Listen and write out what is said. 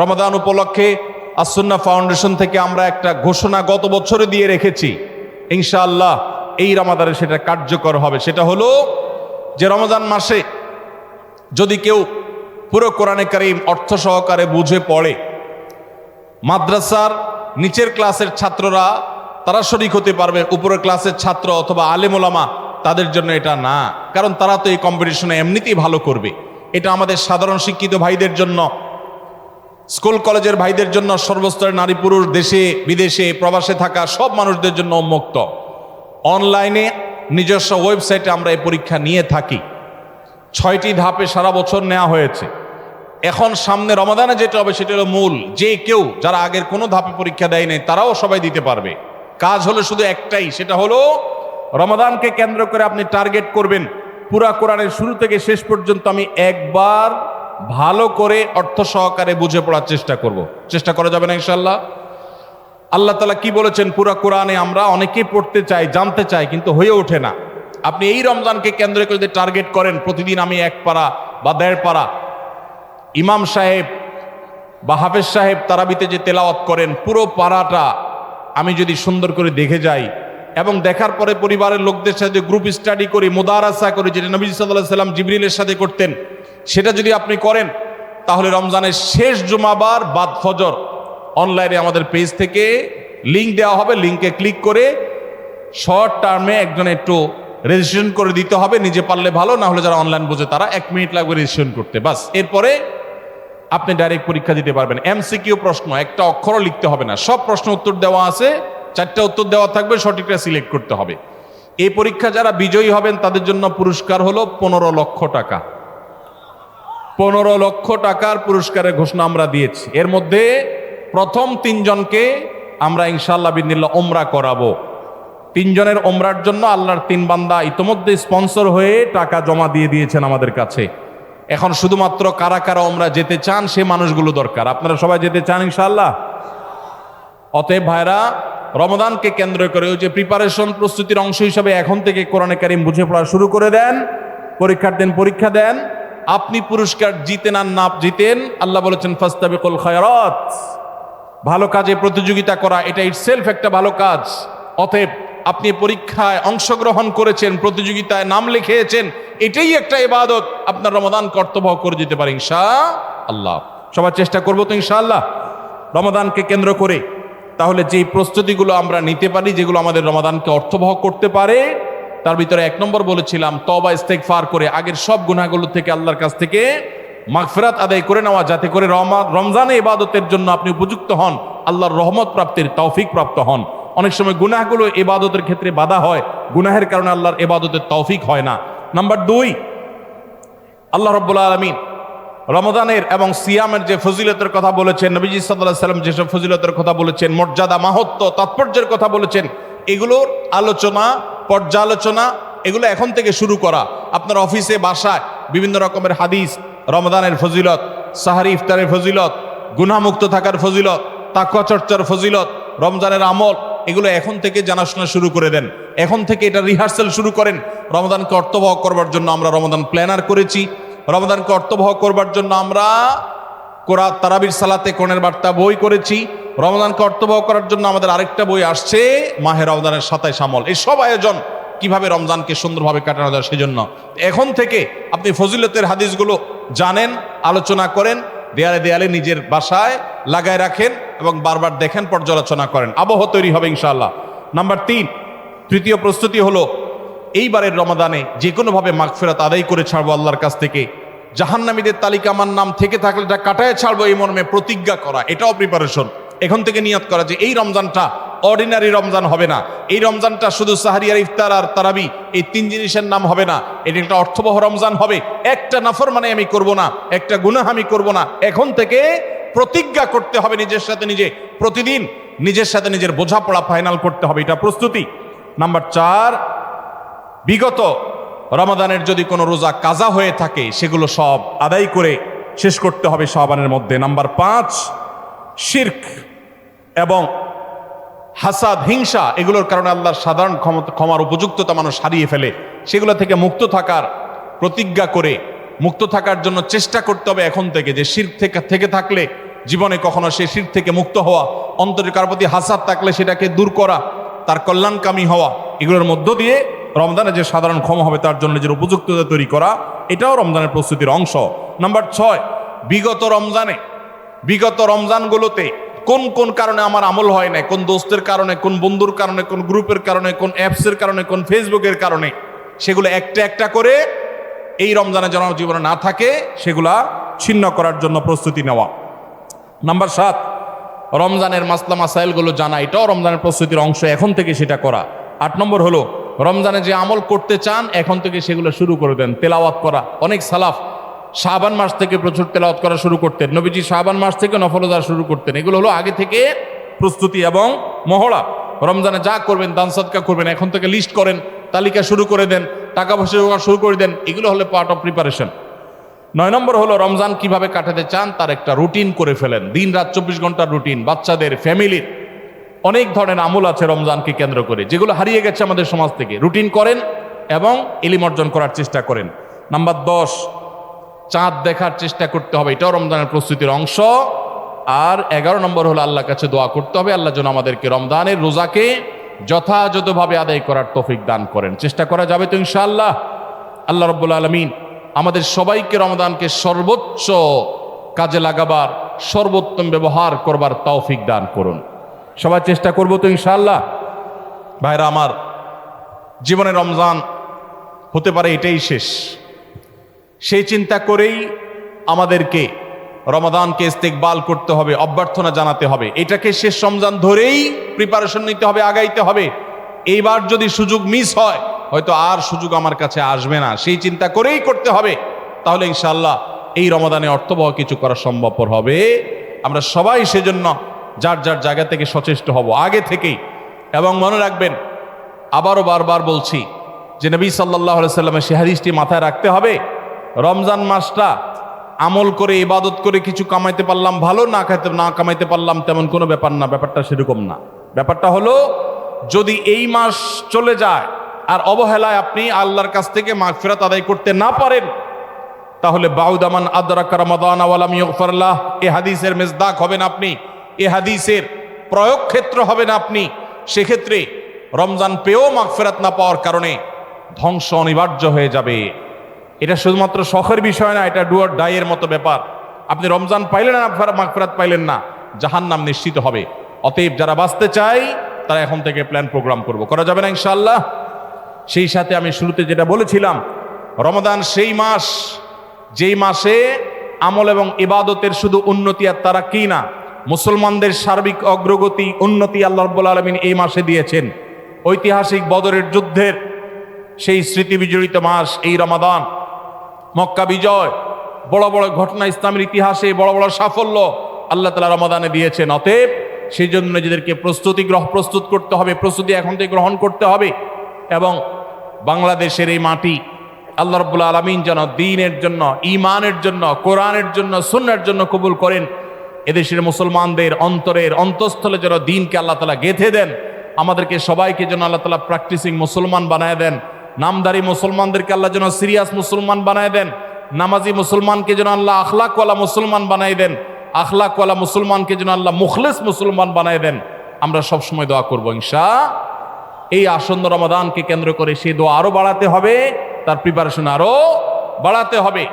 রমাদান উপলক্ষে আসুন্না ফাউন্ডেশন থেকে আমরা একটা ঘোষণা গত বছরে দিয়ে রেখেছি। ইনশাআল্লাহ এই রমাদানে সেটা কার্যকর হবে। সেটা হলো যে রমাদান মাসে যদি কেউ পুরো কোরআনে কারিম অর্থ সহকারে বুঝে পড়ে, মাদ্রাসার নিচের ক্লাসের ছাত্ররা তারা শরিক হতে পারবে, উপরের ক্লাসের ছাত্র অথবা আলেমোলামা তাদের জন্য এটা না। কারণ তারা তো এই কম্পিটিশনে এমনিতেই ভালো করবে। এটা আমাদের সাধারণ শিক্ষিত ভাইদের জন্য স্কুল কলেজের ভাইদের জন্য সর্বস্তরের নারী পুরুষ দেশে, বিদেশে, প্রবাসে থাকা সব মানুষদের জন্য উন্মুক্ত। অনলাইনে নিজস্ব ওয়েবসাইটে আমরা এই পরীক্ষা নিয়ে থাকি। ছয়টি ধাপে সারা বছর নেওয়া হয়েছে। এখন সামনে রমাদানে যেটা হবে সেটা হলো মূল। যে কেউ যারা আগের কোনো ধাপে পরীক্ষা দেয় নাই, তারাও সবাই দিতে পারবে। কাজ হলো শুধু একটাই, সেটা হলো রমাদানকে কেন্দ্র করে আপনি টার্গেট করবেন। পুরা কোরআনের শুরু থেকে শেষ পর্যন্ত আমি একবার ভালো করে অর্থ সহকারে বুঝে পড়ার চেষ্টা করব। চেষ্টা করা যাবে না ইনশাল্লাহ আল্লাহ তালা কি বলেছেন? পুরা কোরআনে আমরা অনেকেই পড়তে চাই, জানতে চাই, কিন্তু হয়ে ওঠে না। আপনি এই রমজানকে কেন্দ্র করে যদি টার্গেট করেন, প্রতিদিন আমি এক পারা বা দেড় পারা। ইমাম সাহেব বা হাফেজ সাহেব তারাবিতে যে তেলাওয়াত করেন, পুরো পাড়াটা আমি যদি সুন্দর করে দেখে যাই এবং দেখার পরে পরিবারের লোকদের সাথে গ্রুপ স্টাডি করি, মোদারাসা করি, যেটা নবী সাল্লাহ সাল্লাম জিবরিলের সাথে করতেন সেটা যদি আপনি করেন, তাহলে রমজানের শেষ জুমাবার বাদ ফজর অনলাইনে আমাদের পেজ থেকে লিঙ্ক দেওয়া হবে। লিঙ্কে ক্লিক করে শর্ট টার্মে একজন একটু রেজিস্ট্রেশন করে দিতে হবে। নিজে পারলে ভালো, না হলে যারা অনলাইন বোঝে তারা এক মিনিট লাগবে রেজিস্ট্রেশন করতে। বাস, এরপরে আপনি ডাইরেক্ট পরীক্ষা দিতে পারবেন। এমসিকিউ প্রশ্ন, একটা অক্ষরও লিখতে হবে না। সব প্রশ্ন উত্তর দেওয়া আছে, চারটা উত্তর দেওয়া থাকবে, সঠিকটা সিলেক্ট করতে হবে। এই পরীক্ষা যারা বিজয়ী হবেন, তাদের জন্য পুরস্কার হলো পনেরো লক্ষ টাকা। পনেরো লক্ষ টাকার পুরস্কারের ঘোষণা আমরা দিয়েছি। এর মধ্যে প্রথম তিনজনকে আমরা ইনশাল্লাহ বিদিল্লা ওমরা করাবো। তিনজনের ওমরার জন্য আল্লাহর তিন বান্দা ইতোমধ্যে স্পন্সর হয়ে টাকা জমা দিয়ে দিয়েছেন আমাদের কাছে। এখন শুধুমাত্র কারা কারা ওমরা যেতে চান, সে মানুষগুলো দরকার। আপনারা সবাই যেতে চান ইনশাল্লাহ অতএব ভাইরা রমদানকে কেন্দ্র করে ওই যে প্রিপারেশন প্রস্তুতির অংশ হিসাবে এখন থেকে কোরআনে কারিম বুঝে পড়া শুরু করে দেন। পরীক্ষার দিন পরীক্ষা দেন। আপনি পুরস্কার জিতেন আর না জিতেন, আল্লাহ বলেছেন, ফাস্তাবিকুল খায়রাত। ভালো কাজে প্রতিযোগিতা করা, এটা ইটসেলফ একটা ভালো কাজ। অতএব আপনি পরীক্ষায় অংশগ্রহণ করেছেন, প্রতিযোগিতায় নাম লিখিয়েছেন, এটাই একটা ইবাদত। আপনার রমাদান কর্তব্য করে যেতে পারে ইনশা আল্লাহ সবার চেষ্টা করব তো, ইনশাআল্লাহ। রমাদানকে কেন্দ্র করে, তাহলে যেই প্রস্তুতিগুলো আমরা নিতে পারি, যেগুলো আমাদের রমাদানকে অর্থবহ করতে পারে তার ভিতরে এক নম্বর বলেছিলাম তবা ইস্তেক ফার করে আগের সব গুণাগুলো থেকে আল্লাহর কাছ থেকে মাগফিরাত আদায় করে নেওয়া, যাতে করে রমা- রমজানে ইবাদতের জন্য আপনি উপযুক্ত হন, আল্লাহর রহমত প্রাপ্তির তৌফিক প্রাপ্ত হন। অনেক সময় গুনাহগুলো ইবাদতের ক্ষেত্রে বাধা হয়, গুনাহের কারণে আল্লাহর ইবাদতের তৌফিক হয় না। নাম্বার দুই, আল্লাহ রব্বুল আলমিন রমদানের এবং সিয়ামের যে ফজিলতের কথা বলেছেন, নবীজি সাল্লাহ সাল্লাম যেসব ফজিলতের কথা বলেছেন, মর্যাদা মাহত্ব তাৎপর্যের কথা বলেছেন, এগুলোর আলোচনা পর্যালোচনা, এগুলো এখন থেকে শুরু করা। আপনার অফিসে, বাসায় বিভিন্ন রকমের হাদিস রমদানের ফজিলত, সাহারি ইফতারের ফজিলত গুনামুক্ত থাকার ফজিলত তাকুয়া চর্চার ফজিলত, রমজানের আমল, এগুলো এখন থেকে জানাশোনা শুরু করে দেন। এখন থেকে এটা রিহার্সাল শুরু করেন। রমদানকে অর্থবহ করবার জন্য আমরা রমদান প্ল্যানার করেছি। রমদানকে অর্থবহ করবার জন্য আমরা কোরআন, তারাবির সালাতে কোণের বার্তা বই করেছি। রমদানকে অর্থবহ করার জন্য আমাদের আরেকটা বই আসছে, মাহে রমদানের সাতাইশ আমল। এই সব আয়োজন কীভাবে রমজানকে সুন্দরভাবে কাটানো যায় সেজন্য। এখন থেকে আপনি ফজিলতের হাদিসগুলো জানেন, আলোচনা করেন, দেয়ালে দেয়ালে নিজের বাসায় লাগায় রাখেন এবং বারবার দেখেন, পর্যালোচনা করেন। আবহ তৈরি হবে ইনশাআল্লাহ। নাম্বার তিন, তৃতীয় প্রস্তুতি হলো, এইবারের রমাদানে যে কোনোভাবে মাগফেরাত আদায় করে ছাড়বো আল্লাহর কাছ থেকে। জাহান্নামীদের তালিকা আমার নাম থেকে থাকলে এটা কাটায় ছাড়বো এই মর্মে প্রতিজ্ঞা করা, এটাও প্রিপারেশন এখন থেকে নিয়ত করা যে এই রমজানটা অর্ডিনারি রমজান হবে না। এই রমজানটা শুধু সাহারিয়ার ইফতার আর তারাবি, এই তিন জিনিসের নাম হবে না। এটা একটা অর্থবহ রমজান হবে। একটা নাফর মানে আমি করব না, একটা গুনাহ আমি করব না। এখন থেকে প্রতিজ্ঞা করতে হবে নিজের সাথে নিজে। প্রতিদিন নিজের সাথে নিজের বোঝাপড়া ফাইনাল করতে হবে। এটা প্রস্তুতি। নাম্বার চার, বিগত রমাদানের যদি কোনো রোজা কাজা হয়ে থাকে, সেগুলো সব আদায় করে শেষ করতে হবে শাবানের মধ্যে। নাম্বার পাঁচ শির্ক এবং হাসাদ, হিংসা, এগুলোর কারণে আল্লাহর সাধারণ ক্ষমতা, ক্ষমার উপযুক্ততা মানুষ হারিয়ে ফেলে। সেগুলো থেকে মুক্ত থাকার প্রতিজ্ঞা করে, মুক্ত থাকার জন্য চেষ্টা করতে হবে এখন থেকে যে শির থেকে থেকে থাকলে জীবনে কখনো সে শির থেকে মুক্ত হওয়া, অন্তরের কার প্রতি হাসাদ থাকলে সেটাকে দূর করা, তার কল্যাণকামী হওয়া, এগুলোর মধ্য দিয়ে রমজানে যে সাধারণ ক্ষমা হবে তার জন্য যে উপযুক্ততা তৈরি করা, এটাও রমজানের প্রস্তুতির অংশ। নাম্বার ছয়, বিগত রমজানে বিগত রমজানগুলোতে কোন কোন কারণে আমার আমল হয় না কোন দোস্তের কারণে, কোন বন্ধুর কারণে, কোন গ্রুপের কারণে, কোন অ্যাপসের কারণে, কোন ফেসবুকের কারণে সেগুলো একটা একটা করে এই রমজানে যেন জীবনে না থাকে, সেগুলা ছিন্ন করার জন্য প্রস্তুতি নেওয়া। নাম্বার সাত, রমজানের মাসলা মাসাইলগুলো জানা, এটাও রমজানের প্রস্তুতির অংশ, এখন থেকে সেটা করা। আট নম্বর হলো, রমজানে যে আমল করতে চান, এখন থেকে সেগুলো শুরু করে দেন, তেলাওয়াত করা। অনেক সালাফ শাবান মাস থেকে প্রচুর তেলাওয়াত করা শুরু করতেন। নবীজি শাবান মাস থেকে নফলদার শুরু করতেন। এগুলো হলো আগে থেকে প্রস্তুতি এবং মহড়া। রমজানে যা করবেন, দান সদকা করবেন, এখন থেকে লিস্ট করেন, তালিকা শুরু করে দেন, টাকা পয়সা জোগাড় শুরু করে দেন, এগুলো হলো পার্ট অফ প্রিপারেশন নয় নম্বর হলো রমজান কীভাবে কাটাতে চান, তার একটা রুটিন করে ফেলেন। দিন রাত চব্বিশ ঘণ্টার রুটিন বাচ্চাদের ফ্যামিলির অনেক ধরনের আমল আছে রমজানকে কেন্দ্র করে, যেগুলো হারিয়ে গেছে আমাদের সমাজ থেকে। রুটিন করেন এবং এলিম অর্জন করার চেষ্টা করেন। নাম্বার দশ চাঁদ দেখার চেষ্টা করতে হবে। এটাও রমজানের প্রস্তুতির অংশ। আর এগারো নম্বর হলো আল্লাহর কাছে দোয়া করতে হবে। আল্লাহ যেন আমাদেরকে রমজানের রোজাকে যথাযথভাবে আদায় করার তৌফিক দান করেন। চেষ্টা করা যাবে তো ইনশাআল্লাহ। আল্লাহ রব্বুল আলমিন আমাদের সবাইকে রমদানকে সর্বোচ্চ কাজে লাগাবার, সর্বোত্তম ব্যবহার করবার তৌফিক দান করুন। সবাই চেষ্টা করব তো ইনশাআল্লাহ। ভাইরা আমার জীবনে রমজান হতে পারে এটাই শেষ। সেই চিন্তা করেই আমাদেরকে রমাদানকে ইস্তেকবাল করতে হবে, অভ্যর্থনা জানাতে হবে। এটাকে শেষ রমজান ধরেই প্রিপারেশন নিতে হবে, আগাইতে হবে। এইবার যদি সুযোগ মিস হয়, হয়তো আর সুযোগ আমার কাছে আসবে না। সেই চিন্তা করেই করতে হবে। তাহলে ইনশাল্লাহ এই রমাদানে অর্থবহ কিছু করা সম্ভবপর হবে। আমরা সবাই সেজন্য যার যার জায়গা থেকে সচেষ্ট হব, আগে থেকেই। এবং মনে রাখবেন, আবারও বারবার বলছি যে নবী সাল্লাহ সাল্লামের সে হাদিসটি মাথায় রাখতে হবে। রমজান মাসটা আমল করে, ইবাদত করে কিছু কামাইতে পারলাম ভালো, না খাইতে না কামাইতে পারলাম তেমন কোনো ব্যাপার না, ব্যাপারটা সেরকম না। ব্যাপারটা হলো, যদি এই মাস চলে যায় আর অবহেলায় আপনি আল্লাহর কাছ থেকে মাগফিরাত আদায় করতে না পারেন, তাহলে বাউদামান আদরাকা এ হাদিসের মেজদাক হবেন আপনি, এ হাদিসের প্রয়োগ ক্ষেত্র হবেন আপনি। সেক্ষেত্রে রমজান পেয়েও মাগফিরাত না পাওয়ার কারণে ধ্বংস অনিবার্য হয়ে যাবে। এটা শুধুমাত্র শখের বিষয় না, এটা ডুয়ার ডাইয়ের মতো ব্যাপার। আপনি রমজান পাইলেন না মাগফিরাত পাইলেন না, জাহান্নাম নিশ্চিত হবে। অতএব যারা বাঁচতে চাই তারা এখন থেকে প্ল্যান প্রোগ্রাম করব। করা যাবে না ইনশাল্লাহ সেই সাথে আমি শুরুতে যেটা বলেছিলাম রমদান সেই মাস, যেই মাসে আমল এবং ইবাদতের শুধু উন্নতি আর তারা কি না, মুসলমানদের সার্বিক অগ্রগতি, উন্নতি আল্লাহ রব্বুল আলমিন এই মাসে দিয়েছেন। ঐতিহাসিক বদরের যুদ্ধের সেই স্মৃতি বিজড়িত মাস, এই রমাদান মক্কা বিজয়, বড় বড় ঘটনা ইসলামের ইতিহাসে, বড় বড় সাফল্য আল্লাহ তালা রমাদানে দিয়েছেন। অতএব সেই জন্য নিজেদেরকে প্রস্তুতি গ্রহ, প্রস্তুত করতে হবে, প্রস্তুতি এখন থেকে গ্রহণ করতে হবে এবং বাংলাদেশের এই মাটি আল্লাহ রব্বুল্লা আলমিন যেন দিনের জন্য ইমানের জন্য, কোরআনের জন্য সুন্নার জন্য কবুল করেন। এদেশের মুসলমানদের অন্তরের অন্তঃস্থলে যেন দিনকে আল্লাহ তালা গেথে দেন। আমাদেরকে সবাইকে যেন আল্লাহ তালা প্র্যাকটিসিং মুসলমান বানায় দেন। নামদারি মুসলমানদেরকে আল্লাহ যেন সিরিয়াস মুসলমান বানায় দেন, নামাজি মুসলমানকে যেন আল্লাহ আখলাকওয়ালা মুসলমান বানাই দেন, আখলাকওয়ালা মুসলমানকে যেন আল্লাহ মুখলেস মুসলমান বানাই দেন। আমরা সবসময় দোয়া করব, ইনশা এই আসন্ন রমাদানকে কেন্দ্র করে সেই দোয়া আরও বাড়াতে হবে, তার প্রিপারেশন আরও বাড়াতে হবে।